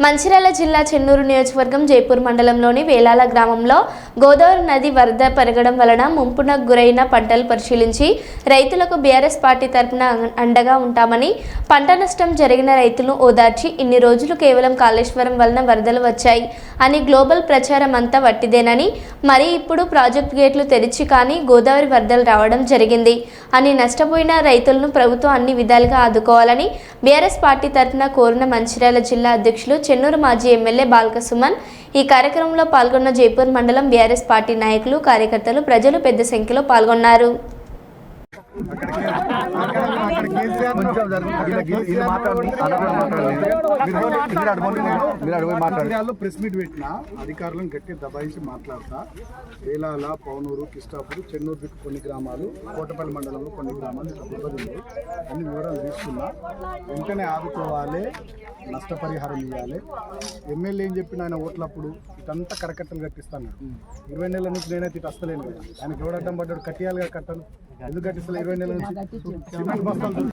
మంచిర్యాల జిల్లా చెన్నూరు నియోజకవర్గం జైపూర్ మండలంలోని వేలాల గ్రామంలో గోదావరి నది వరద పెరగడం వలన ముంపున గురైన పంటలు పరిశీలించి రైతులకు బీఆర్ఎస్ పార్టీ తరపున అండగా ఉంటామని పంట నష్టం జరిగిన రైతులను ఓదార్చి ఇన్ని రోజులు కేవలం కాళేశ్వరం వలన వరదలు వచ్చాయి. అని గ్లోబల్ ప్రచారం అంతా వట్టిదేనని మరి ఇప్పుడు ప్రాజెక్ట్ గేట్లు తెరిచి కానీ గోదావరి వరదలు రావడం జరిగింది అని నష్టపోయిన రైతులను ప్రభుత్వం అన్ని విధాలుగా ఆదుకోవాలని బీఆర్ఎస్ పార్టీ తరఫున కోరిన మంచిర్యాల జిల్లా అధ్యక్షులు చెన్నూరు మాజీ ఎమ్మెల్యే బాల్క సుమన్ ఈ కార్యక్రమంలో పాల్గొన్న జైపూర్ మండలం బీఆర్ఎస్ పార్టీ నాయకులు కార్యకర్తలు ప్రజలు పెద్ద సంఖ్యలో పాల్గొన్నారు. మంచిర్యాలలో ప్రెస్ మీట్ పెట్టిన అధికారులను గట్టి దబాయించి మాట్లాడతా. వేలాల పౌనూరు కిష్టాపూర్ చెన్నూరు దిక్కు కొన్ని గ్రామాలు కోటపల్లి మండలంలో కొన్ని గ్రామాలు ఇట్లా దెబ్బతింది అన్ని వివరాలు తీసుకున్నా. వెంటనే ఆదుకోవాలి నష్టపరిహారం ఇవ్వాలి. ఎమ్మెల్యే ఏం చెప్పిన ఆయన ఓట్లప్పుడు ఇటంతా కరకట్టలు కట్టిస్తాను. ఇరవై నెలల నుంచి నేనైతే ఇటు వస్తలేను కదా ఆయనకి ఎవడడ్డం పడ్డాడు? కట్టియాలిగా కట్టను. ఎందుకు కట్టిస్తలే? ఇరవై నెలల నుంచి సిమెంట్ బస్తాలు 한번